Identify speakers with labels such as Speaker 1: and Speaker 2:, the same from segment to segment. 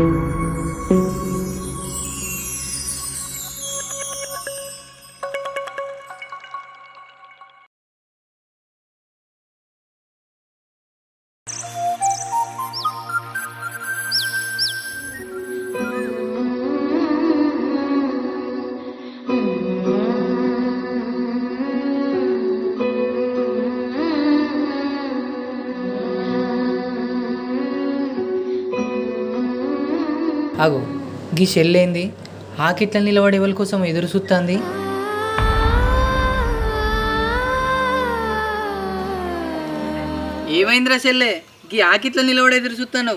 Speaker 1: Thank you. ఆగు. గీ షెల్లేంది? ఆకిట్ల నిలబడే వాళ్ళ కోసం ఎదురు చూస్తుంది ఏమైందిరా చెల్లె గీ ఆకిట్ల నిలబడి ఎదురు చూస్తాను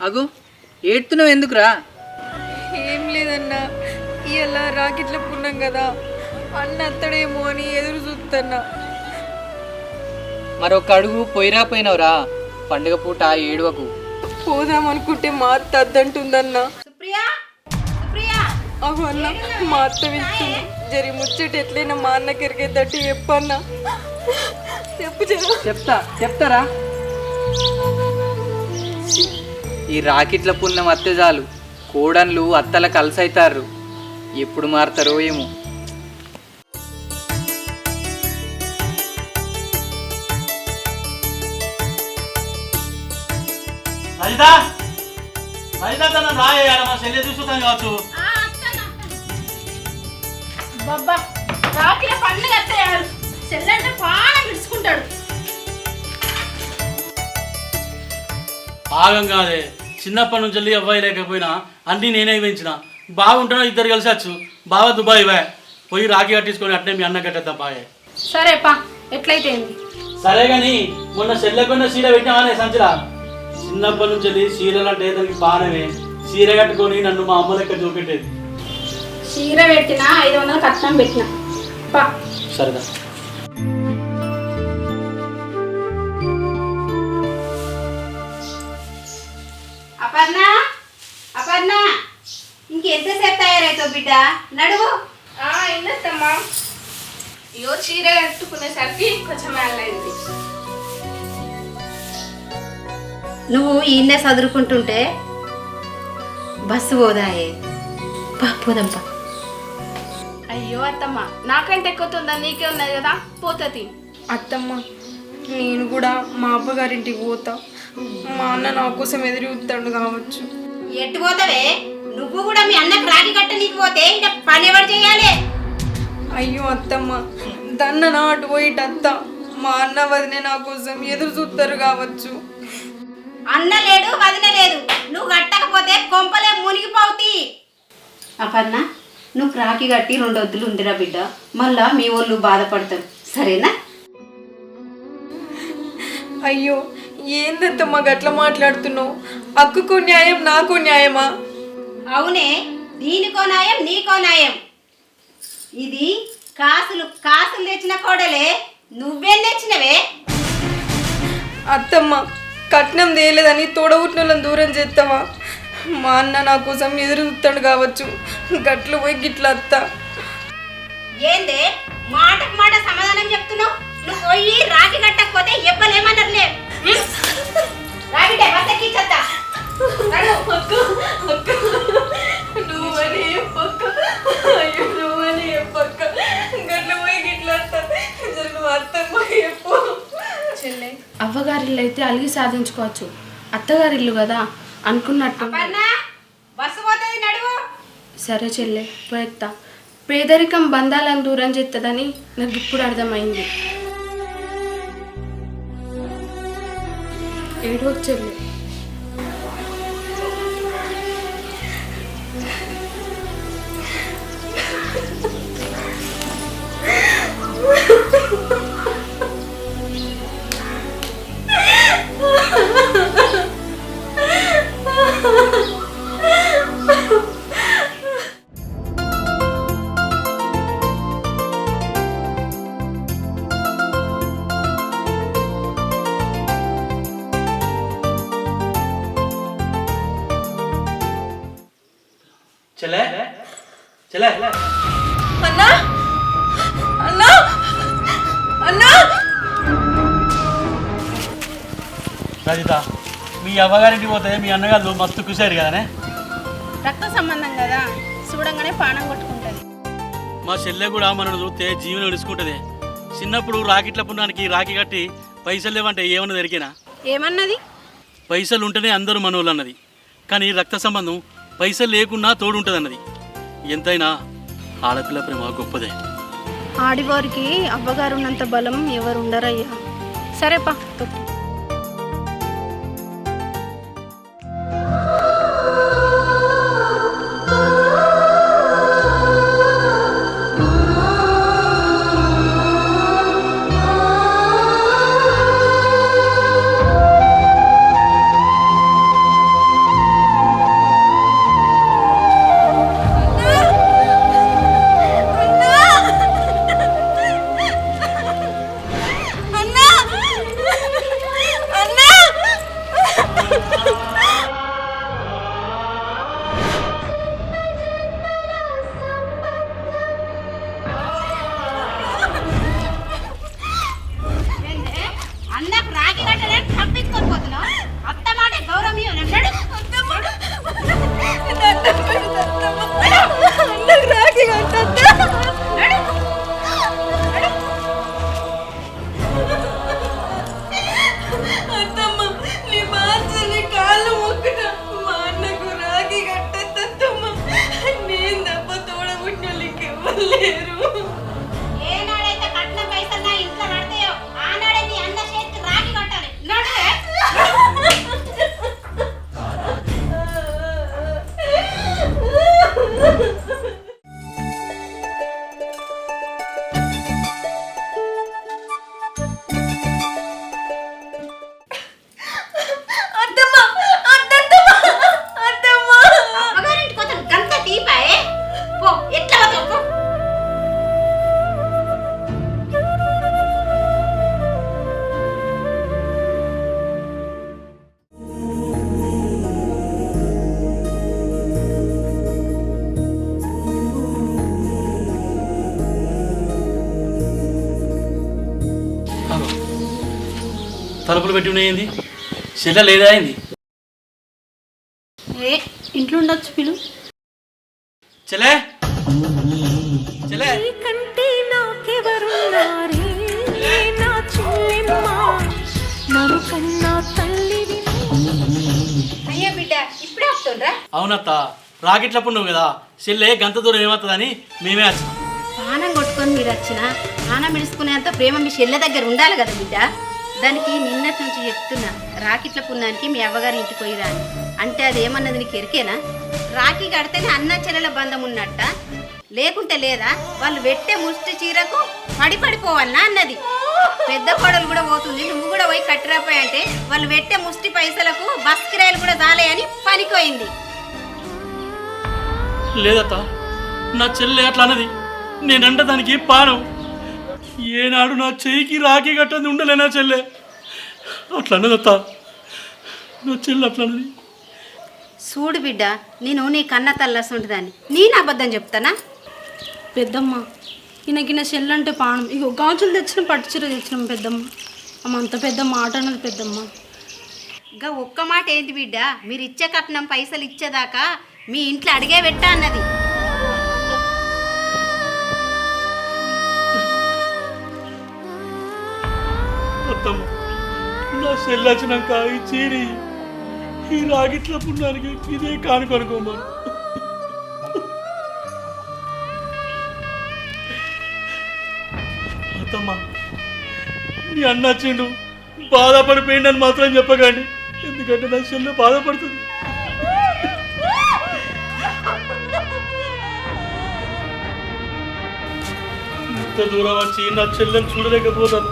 Speaker 1: అగు ఏడుతున్నావు ఎందుకురా?
Speaker 2: ఏం లేదన్నా. ఇలా రాకెట్ల పున్నాం కదా. అన్న అత్తడేమో అని ఎదురు చూస్తున్నా
Speaker 1: మరొక అడుగు పోయిరా పోయినవురా. పండుగ పూట ఏడువకు.
Speaker 2: పోదాం అనుకుంటే మా అత్త అద్దంటుందన్నా. అవు అన్న మా అత్త వెళ్తుంది జరి ముచ్చట ఎట్లయినా మా అన్నకి ఎరిగేదట్టు చెప్పన్నా. చెప్పు
Speaker 1: చెప్తా చెప్తారా? ఈ రాకెట్ల పుణ్యం అత్తే చాలు. కోడన్లు అత్తల కలిసైతారు ఎప్పుడు మారుతారో ఏమో.
Speaker 3: రాయ మా చెల్లె చూసుకుంటాం కావచ్చు
Speaker 4: బాబా రాకిల పండుగ అత్తయ్యాడు చెల్లంటే పానం విడుచుకుంటాడు
Speaker 3: ఆగం కాదే. చిన్నప్పటి నుంచి వెళ్ళి అవ్వాయి లేకపోయినా అన్నీ నేనే పెంచిన బాగుంటున్నా ఇద్దరు కలిసి వచ్చు. బాగా దుబాయ్ బాయ్ పోయి రాఖీ కట్టించుకొని అట్నే మీ అన్న కట్టేద్దాం బాయ్
Speaker 4: సరే పా. ఎట్లయితే
Speaker 3: సరే కానీ మొన్న చెల్లెకున్న సీర పెట్టినామనే సంచరా చిన్నప్పటి నుంచి వెళ్ళి సీరలు అంటే దానికి బాణమే సీర కట్టుకొని నన్ను మా అమ్మ లెక్క చూపెట్టేది.
Speaker 4: చీర పెట్టిన ఐదు వందలు కట్నం పెట్టిన. పా.
Speaker 3: సరదా.
Speaker 5: అపర్ణ అపర్ణ ఇంకెంతసేపు తయారైతావు బిడ్డ? నడువు.
Speaker 4: ఏంటమ్మా ఇయో చీర కట్టుకునేసరికి కొంచెం అయింది
Speaker 5: నువ్వు ఈయన్నే చదువుకుంటుంటే బస్సు పోదాయే. పా పోదాంపా
Speaker 4: అయ్యో అత్తమ్మ నాకంటే ఎక్కుతుందా నీకే ఉన్నది కదా పోతుంది
Speaker 2: అత్తమ్మ నేను కూడా మా అబ్బగారింటికి పోతా. మా అన్న నా కోసం ఎదురు చూస్తాడు కావచ్చు.
Speaker 5: ఎట్టు పోతావే? నువ్వు కూడా మీ అన్నకు రాగి కట్ట నీకు పోతే ఇంకా పని ఎవరు చేయాలి?
Speaker 2: అయ్యో అత్తమ్మ దన్న నా అటు పోయిట అత్త మా అన్న వదినే నా కోసం ఎదురు చూస్తారు కావచ్చు.
Speaker 5: అన్న లేడు వదిన లేదు. నువ్వు కట్టకపోతే కొంపలే మునిగిపోవుతి అపర్ణ నువ్వు రాకి కట్టి రెండు వద్దులు ఉందిరా బిడ్డ. మళ్ళా మీ వాళ్ళు బాధపడతారు. సరేనా?
Speaker 2: అయ్యో ఏందత్తమ్మ గట్ల మాట్లాడుతున్నావు? అక్కకు న్యాయం నాకు న్యాయమా?
Speaker 5: అవునే దీనికో న్యాయం నీకో న్యాయం. ఇది కాసులు కాసులు తెచ్చిన కోడలే. నువ్వేం తెచ్చినవే?
Speaker 2: అత్తమ్మ కట్నం తేలేదని తోడబుట్టిన దూరం చేస్తావా మా అన్న నా కోసం ఎదురు చూస్తాడు కావచ్చు. గట్లు పోయి గిట్ల అత్త.
Speaker 5: ఏందే? మాటకు మాట సమాధానం చెప్తున్నావు? నువ్వు పోయి రాగి కట్టకపోతే ఎవ్వలేమన్నారులే రాగిటే బతకిచ్చత్తా
Speaker 2: నువ్వని పక్క అయ్యో నువ్వని పక్క గట్లు పోయి గిట్ల అత్త. జరుగు అత్తమ్మ చెప్పు
Speaker 4: చెల్లె అవ్వగారిల్లు అయితే అలిగి సాధించుకోవచ్చు. అత్తగారిల్లు కదా అనుకున్నట్టు సరే చెల్లె పోయేత్తా. పేదరికం బంధాలను దూరం చేస్తుందని నాకు ఇప్పుడు అర్థమైంది. ఏడో చెల్లె.
Speaker 3: చెల్లె
Speaker 2: అన్నా! అన్నా! అన్నా!
Speaker 3: రజిత మీ అవ్వగారింటికి పోతే మీ అన్నగారు మస్తు కుశారు కదనే?
Speaker 5: రక్త సంబంధం కదా చూడంగానే పానం కొట్టుకుంటుంది.
Speaker 3: మా చెల్లె కూడా మనను చూస్తే జీవనం నడుచుకుంటుంది చిన్నప్పుడు రాకెట్ల పుణ్యానికి రాఖీ కట్టి పైసలు లేవంటే ఏమన్నా దొరికినా?
Speaker 5: ఏమన్నది?
Speaker 3: పైసలు ఉంటేనే అందరూ మనోళ్ళు అన్నది కానీ రక్త సంబంధం పైసలు లేకున్నా తోడు ఉంటుంది అన్నది ఎంతైనా ఆడపిల్ల ప్రేమ గొప్పదే.
Speaker 4: ఆడివారికి అవ్వగారు ఉన్నంత బలం ఎవరు ఉండరయ్యా సరేపా
Speaker 3: తలుపులు పెట్టి ఉన్నాయింది చెల్లె లేదా అయింది?
Speaker 5: ఏ ఇంట్లో ఉండొచ్చు పిలు.
Speaker 3: చెల్లె? చెల్లె?
Speaker 6: కంటే నాకెవరున్నారే? నా చెల్లెమ్మ? నన్ను కన్నా తల్లివి
Speaker 5: అయ్యా బిడ్డ ఇప్పుడే వస్తుండ్రా?
Speaker 3: అవునత్త రాకెట్ల పుణ్యం కదా. చెల్లె గంత దూరం ఏమవుతుందని మేమే వచ్చినాం
Speaker 5: పానం కొట్టుకొని మీరు వచ్చిన పానం మిడుచుకునేంత ప్రేమ మీ చెల్లె దగ్గర ఉండాలి కదా బిడ్డ. దానికి నిన్నటి నుంచి చెప్తున్నా రాకిట్ల పున్నానికి మీ అవ్వగారి ఇంటికి పోయిరా అని అంటే అది ఏమన్నది నీకు ఎరికేనా? రాఖీ కడితేనే అన్న చెల్లెల బంధం ఉన్నట్ట లేకుంటే లేదా వాళ్ళు పెట్టే ముష్టి చీరకు పడిపడిపోవన్నా అన్నది. పెద్ద కోడలు కూడా పోతుంది నువ్వు కూడా పోయి కట్టిరాపోయి అంటే వాళ్ళు పెట్టే ముష్టి పైసలకు బస్ కిరాయిలు కూడా చాలే అని పనిపోయింది
Speaker 3: లేదత్త నా చెల్లె అట్లా అన్నది నేనంటే దానికి పానం. ఏనాడు నా చెయ్యికి రాఖీ కట్టది ఉండలే నా చెల్లె. అట్లా అన్నదత్త నా చెల్లె అట్లా అన్నది
Speaker 5: చూడు బిడ్డ నేను నీ కన్న తల్లసుంటుందని నేను అబద్ధం చెప్తానా?
Speaker 4: పెద్దమ్మ ఈయనకి చెల్లంటే పానం ఇగో గాజులు తెచ్చిన పట్టు చీర తెచ్చినాం పెద్దమ్మ. అమ్మ అంత పెద్ద మాట అన్నది పెద్దమ్మ.
Speaker 5: ఇంకా ఒక్క మాట ఏంటి బిడ్డ? మీరు ఇచ్చే కట్నం పైసలు ఇచ్చేదాకా మీ ఇంట్లో అడిగే పెట్టా అన్నది.
Speaker 3: అత్తమ్మ నా చెల్లి వచ్చినాక ఈ చీరి. ఈ రాగిట్ల పుణ్యానికి ఇదే కానుకొనుకోమను అత్తమ్మ నీ అన్న వచ్చిండు. అని మాత్రం చెప్పకండి. ఎందుకంటే నా చెల్లె బాధపడుతుంది. ఇంత దూరం వచ్చి నా చెల్లెని చూడలేకపోతాను.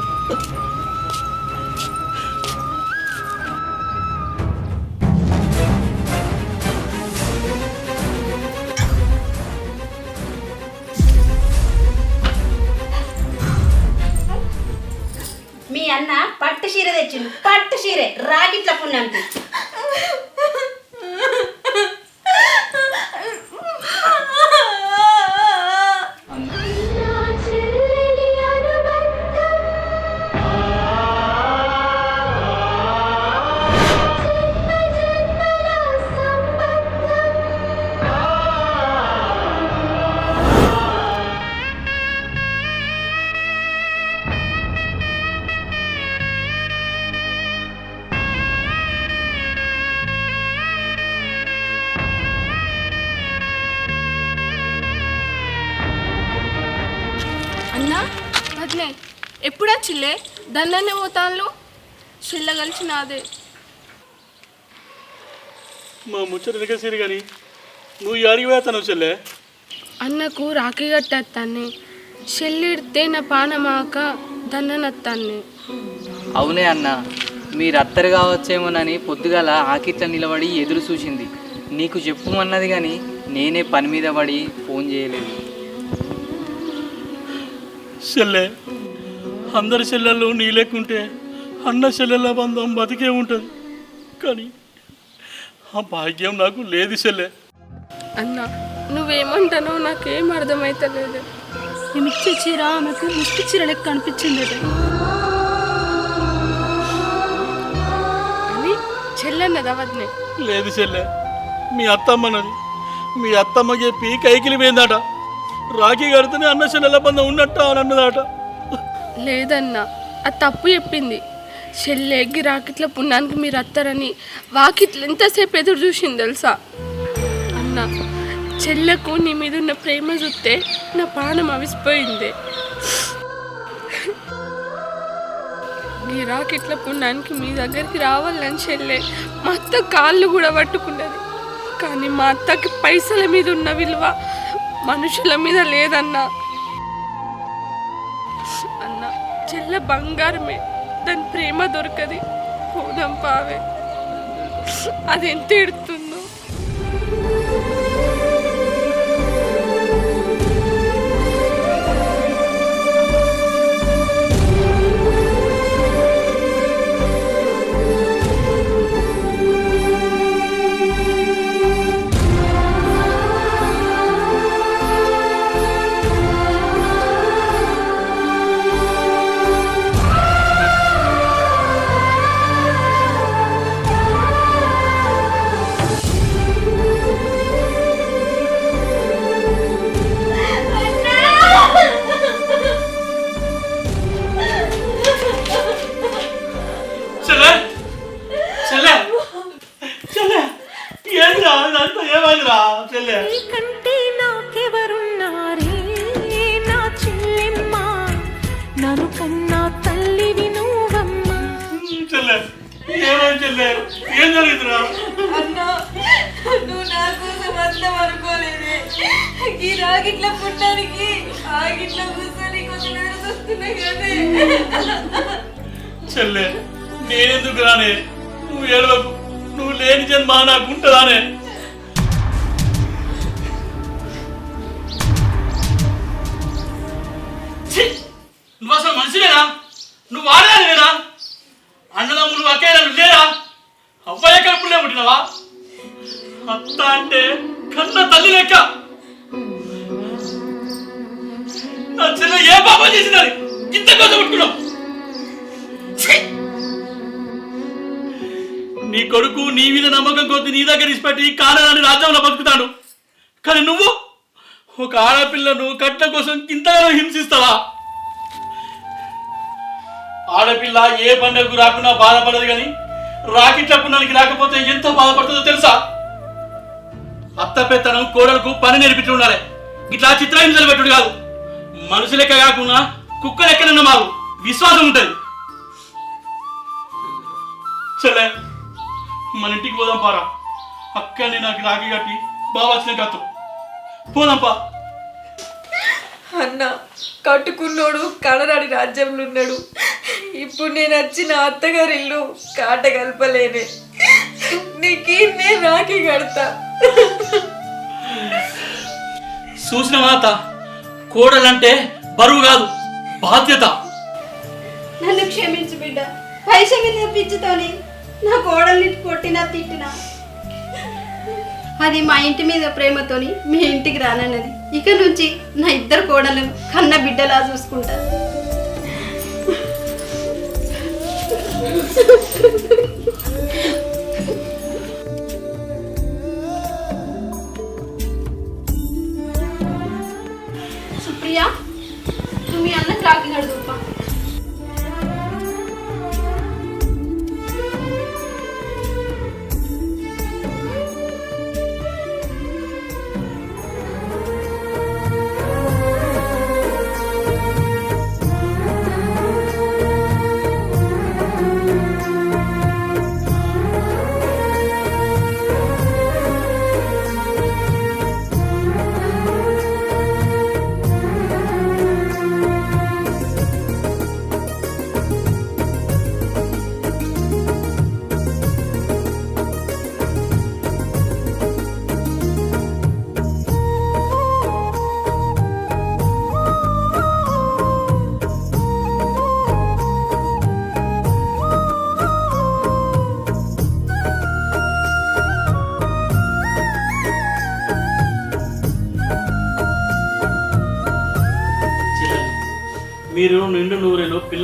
Speaker 7: కలిసి నాదే.
Speaker 3: మా ముచ్చట వెనకేసిరు కానీ నువ్వు అడిగి వేస్తాను చెల్లె?
Speaker 7: అన్నకు రాఖీ కట్టేస్తాన్ని చెల్లిడితే నా పానమాక దన్ననత్తాన్ని
Speaker 1: అవునే అన్న మీరు అత్తరు కావచ్చేమోనని పొద్దుగాల ఆకిట్ల నిలబడి ఎదురు చూసింది. నీకు చెప్పుమన్నది కానీ నేనే పని మీద పడి ఫోన్ చేయలేదు.
Speaker 3: చెల్లె అందరి చెల్లెళ్ళు నీ లేకుంటే అన్న చెల్లెళ్ళ బంధం బతికే ఉంటుంది. కానీ ఆ భాగ్యం నాకు లేదు చెల్లె.
Speaker 7: అన్న నువ్వేమంటానో నాకేం అర్థమైతలేదు.
Speaker 4: ఇచ్చే చీర ఆమెకు చీర లెక్క
Speaker 7: అని చెల్లన్నది అవద్నే.
Speaker 3: లేదు చెల్లె మీ అత్తమ్మన్నది మీ అత్తమ్మ చెప్పి కైకిలి పోయిందట రాఖీ కడితేనే అన్న చెల్లెల బంధం ఉన్నట్ట అని అన్నదట.
Speaker 7: లేదన్నా అది తప్పు చెప్పింది. చెల్లె ఎగ్గి రాకిట్ల పుణ్యానికి మీరు అత్తారని వాకిట్లు ఎంతసేపు ఎదురు చూసింది తెలుసా? అన్న చెల్లెకు నీ మీద ఉన్న ప్రేమ చూస్తే నా ప్రాణం అవిసిపోయింది. ఈ రాకిట్ల పుణ్యానికి మీ దగ్గరికి రావాలని చెల్లె మా అత్త కాళ్ళు కూడా పట్టుకున్నది. కానీ మా అత్తకి పైసల మీద ఉన్న విలువ మనుషుల మీద లేదన్నా. అన్న చెల్ల బంగారమే. దాని ప్రేమ దొరకది. పోదాం పావే. అది ఎంత
Speaker 3: చెల్లె నేనెందుకు రానే? నువ్వు ఏడవకు. నువ్వు లేని జన్మ నాకు ఉంటుందానే? ఛీ! నువ్వు అసలు మనిషినేనా నువ్వు వాడదానివేనా అన్నదమ్ములు అకేలను లేరా? అబ్బాయి కడుపులే పుట్టినవా? అత్త అంటే కన్న తల్లి లెక్క. నా చెల్లె ఏ పాపం చేసినది ఇంత కోసం పుట్టుకున్నావు? నీ కొడుకు నీ మీద నమ్మకం కొద్ది నీ దగ్గర ఇచ్చిపెట్టి కాలాన్ని రాజ్యంలో బతుకుతాడు. కానీ నువ్వు ఒక ఆడపిల్లను కట్న కోసం ఇంతగా హింసిస్తావా? ఆడపిల్ల ఏ పండుగకు రాకున్నా బాధపడదు కానీ రాకెట్ల పుణ్యానికి రాకపోతే ఎంత బాధపడుతుందో తెలుసా? అత్త పెత్తనం కోడలకు పని నేర్పించి ఉండాలి. ఇట్లా చిత్రహింసలు పెట్టుడు కాదు. మనుషులెక్క కాకుండా కుక్క లెక్కనన్న మాకు విశ్వాసం ఉంటుంది. చెల్లె మన ఇంటికి పోదాం పారా. అక్కని నాకు రాఖీ కట్టి బాగా వచ్చిన కత్తు పోదాంపా
Speaker 2: అన్న కట్టుకున్నోడు కనరాడి రాజ్యంలో ఉన్నాడు ఇప్పుడు నేను వచ్చిన అత్తగారి ఇల్లు కాట కలపలేనే. నీకు నేను రాఖీ కడతా?
Speaker 3: చూసిన మాట కోడలంటే బరువు కాదు. బాధ్యత.
Speaker 5: నన్ను క్షమించు బిడ్డ. పైస మీద పిచ్చితోని నా కోడల్ని కొట్టినా తిట్టినా. అది మా ఇంటి మీద ప్రేమతోని మీ ఇంటికి రానన్నది. ఇక నుంచి నా ఇద్దరు కోడలు కన్న బిడ్డలా చూసుకుంటా.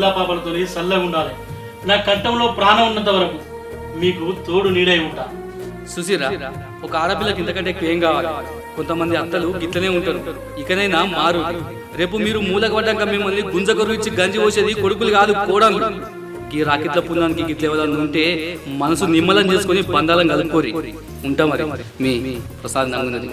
Speaker 3: పిల్ల పాపలతో చల్లగా ఉండాలి. నా కంఠంలో ప్రాణం ఉన్నంత వరకు మీకు తోడు నీడై ఉంటా.
Speaker 8: సుశీరా ఒక ఆడపిల్లకి ఇంతకంటే ఎక్కువ ఏం కావాలి? కొంతమంది అత్తలు ఇట్లనే ఉంటారు. ఇకనైనా మారు. రేపు మీరు మూలక పడ్డాక మిమ్మల్ని గుంజకరు ఇచ్చి గంజి పోసేది కొడుకులు కాదు కోడలు ఈ రాకెట్ల పుణ్యానికి గిట్ల ఉంటే మనసు నిమ్మలం చేసుకొని బంధాలను కలుపుకోరి ఉంటా మరి. మీ ప్రసాద్ నంగునది.